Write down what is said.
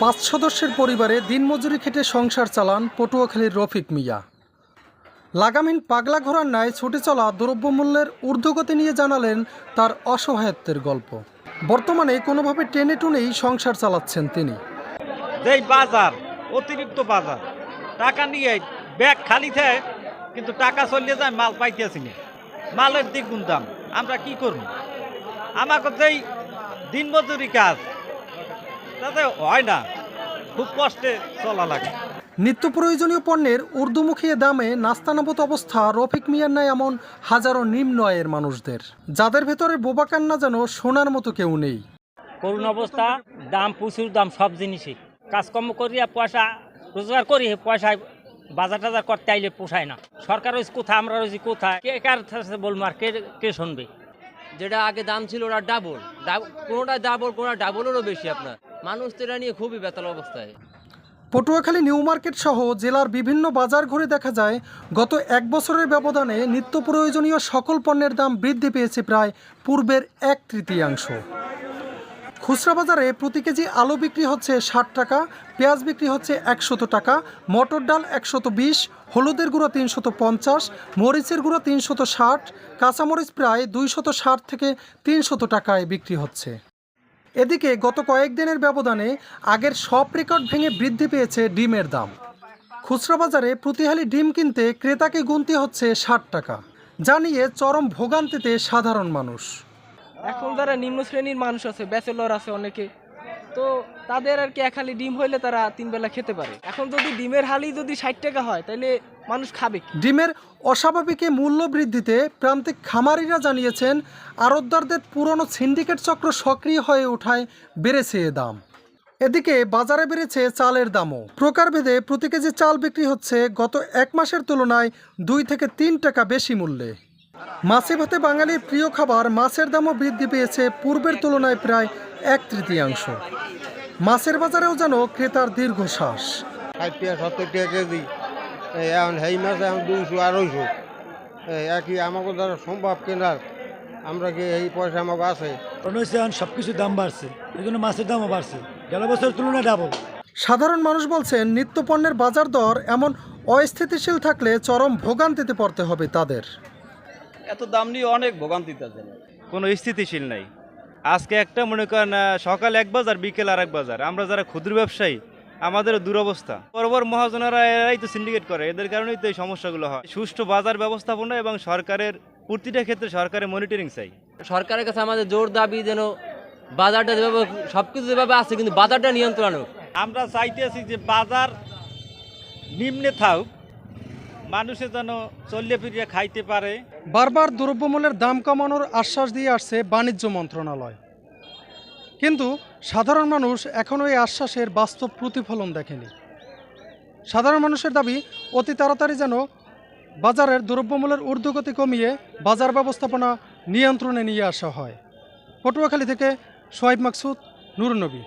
পাঁচ সদস্যের পরিবারে দিনমজুরি খেটে সংসার চালান পটুয়াখালীর রফিক মিয়া। লাগামহীন পাগলা ঘোড়ার ন্যায় ছুটে চলা দ্রব্যমূল্যের ঊর্ধ্বগতি নিয়ে জানালেন তার অসহায়ত্বের গল্প। বর্তমানে কোনোভাবে টেনে টুনেই সংসার চালাচ্ছেন তিনি। যেই বাজার, অতিরিক্ত বাজার, টাকা নিয়ে ব্যাগ খালি থাকে কিন্তু টাকা চলিয়ে যায় মাল পাইতেছি না। মালের দ্বিগুণ দাম, আমরা কি করব? আমাকে যেই দিনমজুরি কাজ তাতে হয় না। খুব কষ্টে চলা লাগে। নিত্য প্রয়োজনীয় পণ্যের ঊর্ধ্বমুখী দামে নাস্তানাবুত অবস্থা রফিক মিয়ার ন্যায় এমন হাজারো নিম্ন আয়ের মানুষদের যাদের ভেতরে বোবাকান্না যেন সোনার মতো কেউ নেই। করুণ অবস্থা দাম প্রচুর দাম সব জিনিসই। কাজকর্ম করিয়া পয়সা রোজগার করি পয়সায় বাজার টাজার করতে আইলে পোষায় না। সরকার রয়েছে কোথায় আমরা রয়েছি কোথায়? কে কার বলব আর কে কে শুনবে? যেটা আগে দাম ছিল ওটা ডাবল কোনোটা ডাবল কোনোটা ডাবলেরও বেশি আপনার। মানুষ তো এটা নিয়ে খুবই বেতাল অবস্থায়। পটুয়াখালী নিউ মার্কেট সহ জেলার বিভিন্ন বাজার ঘুরে দেখা যায়, গত এক বছরের ব্যবধানে নিত্য প্রয়োজনীয় সকল পণ্যের দাম বৃদ্ধি পেয়েছে প্রায় পূর্বের এক তৃতীয়াংশ। খুচরা বাজারে প্রতি কেজি আলু বিক্রি হচ্ছে ষাট টাকা, পেঁয়াজ বিক্রি হচ্ছে একশত টাকা, মটর ডাল একশত বিশ, হলুদের গুঁড়ো তিনশত পঞ্চাশ, মরিচের গুঁড়ো তিনশত ষাট, কাঁচামরিচ প্রায় দুইশত ষাট থেকে তিনশত টাকায় বিক্রি হচ্ছে। এদিকে গত কয়েকদিনের ব্যবধানে আগের সব রেকর্ড ভেঙে বৃদ্ধি পেয়েছে ডিমের দাম। খুচরা বাজারে প্রতিহালি ডিম কিনতে ক্রেতাকে গুনতে হচ্ছে ষাট টাকা। যা নিয়ে চরম ভোগান্তিতে সাধারণ মানুষ। এখন যারা নিম্ন শ্রেণির মানুষ আছে, ব্যাচেলর আছে অনেকে তো তাদের আর কি এক হালি ডিম হইলে তারা তিন বেলা খেতে পারে। এখন যদি ডিমের হালি যদি ষাট টাকা হয় তাহলে মানুষ খাবে ডিমের অস্বাভাবিক মূল্য বৃদ্ধিতে প্রান্তিক খামারিরা জানিয়েছেন, আড়তদারদের পুরনো সিন্ডিকেট চক্র সক্রিয় হয়ে ওঠায় বেড়েছে এ দাম। এদিকে বাজারে বেড়েছে চালের দামও। প্রকারভেদে প্রতি কেজি চাল বিক্রি হচ্ছে গত এক মাসের তুলনায় দুই থেকে তিন টাকা বেশি মূল্যে। মাছে ভাতে বাঙালির প্রিয় খাবার মাছের দামও বৃদ্ধি পেয়েছে পূর্বের তুলনায় প্রায় এক তৃতীয়াংশ। মাছের বাজারেও যেন ক্রেতার দীর্ঘশ্বাস ষাট টাকা সত্তর টাকা কেজি। এখন সেই মাছ এখন দুইশো আড়াইশো। এই একই আমাকে দ্বারা সম্ভব কেনার। আমরা কি এই পয়সা আমাকে আছে? এখন সব দাম বাড়ছে এই জন্য মাছের দামও বাড়ছে। গেল বছরের তুলনায় ডাবল সাধারণ মানুষ বলছেন নিত্য পণ্যের বাজার দর এমন অস্থিতিশীল থাকলে চরম ভোগান্তিতে পড়তে হবে তাদের। এত দাম নিয়ে অনেক ভোগান্তিতে আছে। কোনো স্থিতিশীল নাই। আজকে একটা মনে করেন সকাল এক বাজার বিকেল আর এক বাজার। আমরা যারা ক্ষুদ্র ব্যবসায়ী আমাদের দুরবস্থা। বড় মহাজনেরা এরাই তো সিন্ডিকেট করে। এদের কারণেই তো এই সমস্যাগুলো হয়। সুষ্ঠু বাজার ব্যবস্থাপনা এবং সরকারের প্রতিটা ক্ষেত্রে সরকারের মনিটরিং চাই। সরকারের কাছে আমাদের জোর দাবি যেন বাজারটা যেভাবে সব কিছু যেভাবে আছে কিন্তু বাজারটা নিয়ন্ত্রণ হোক আমরা চাইতেছি যে বাজার নিম্নে থাক মানুষে যেন চলিয়ে ফিরিয়ে খাইতে পারে। বারবার দ্রব্যমূল্যের দাম কমানোর আশ্বাস দিয়ে আসছে বাণিজ্য মন্ত্রণালয়। কিন্তু সাধারণ মানুষ এখনও এই আশ্বাসের বাস্তব প্রতিফলন দেখেনি। সাধারণ মানুষের দাবি, অতি তাড়াতাড়ি যেন বাজারের দ্রব্যমূল্যের ঊর্ধ্বগতি কমিয়ে বাজার ব্যবস্থাপনা নিয়ন্ত্রণে নিয়ে আসা হয়। পটুয়াখালী থেকে সোহাইব মাকসুদ নুরনবী